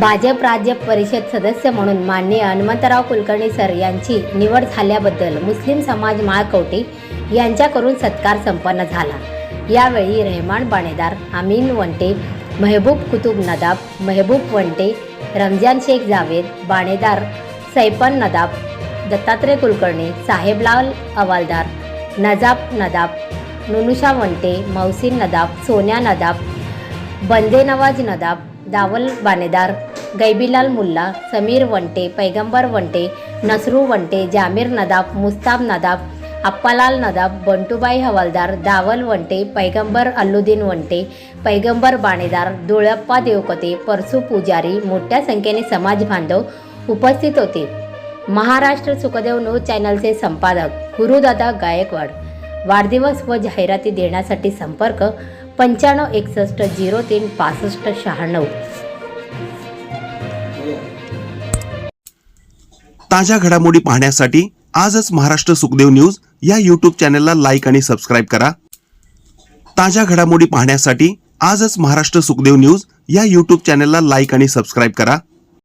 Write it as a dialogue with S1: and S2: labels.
S1: भाजप राज्य परिषद सदस्य म्हणून माननीय हनुमंतराव कुलकर्णी सर यांची निवड झाल्याबद्दल मुस्लिम समाज माळकवटे यांच्याकडून सत्कार संपन्न झाला. यावेळी रेहमान बाणेदार अमीन वंटे मेहबूब कुतुब नदाब मेहबूब वंटे रमजान शेख जावेद बाणेदार सैपन नदाब दत्तात्रय कुलकर्णी साहेबलाल अवालदार नजाब नदाब नुनुषा वंटे मौसिन नदाब सोन्या नदाब बंदे नवाज नदाब दावल बानेदार गैबीलाल मुल्ला समीर वंटे पैगंबर वंटे नसरू वंटे जामीर नदाब मुस्ताब नदाब अप्पालाल नदाब बंटूबाई हवालदार दावल वंटे पैगंबर अल्लुद्दीन वंटे पैगंबर बाणेदार दुळप्पा देवकते परसू पुजारी मोठ्या संख्येने समाज बांधव उपस्थित होते. महाराष्ट्र सुखदेव न्यूज चॅनलचे संपादक गुरुदादा गायकवाड. वाढदिवस व जाहिराती देण्यासाठी संपर्क पंच्याण्णव एकसष्ट झिरो तीन पासष्ट शहाण्णव.
S2: ताज्या घडामोडी पाहण्यासाठी आजच महाराष्ट्र सुखदेव न्यूज या यूट्यूब चॅनलला लाईक आणि सबस्क्राईब करा. ताज्या घडामोडी पाहण्यासाठी आजच महाराष्ट्र सुखदेव न्यूज या यूट्यूब चॅनलला लाईक आणि सबस्क्राईब करा.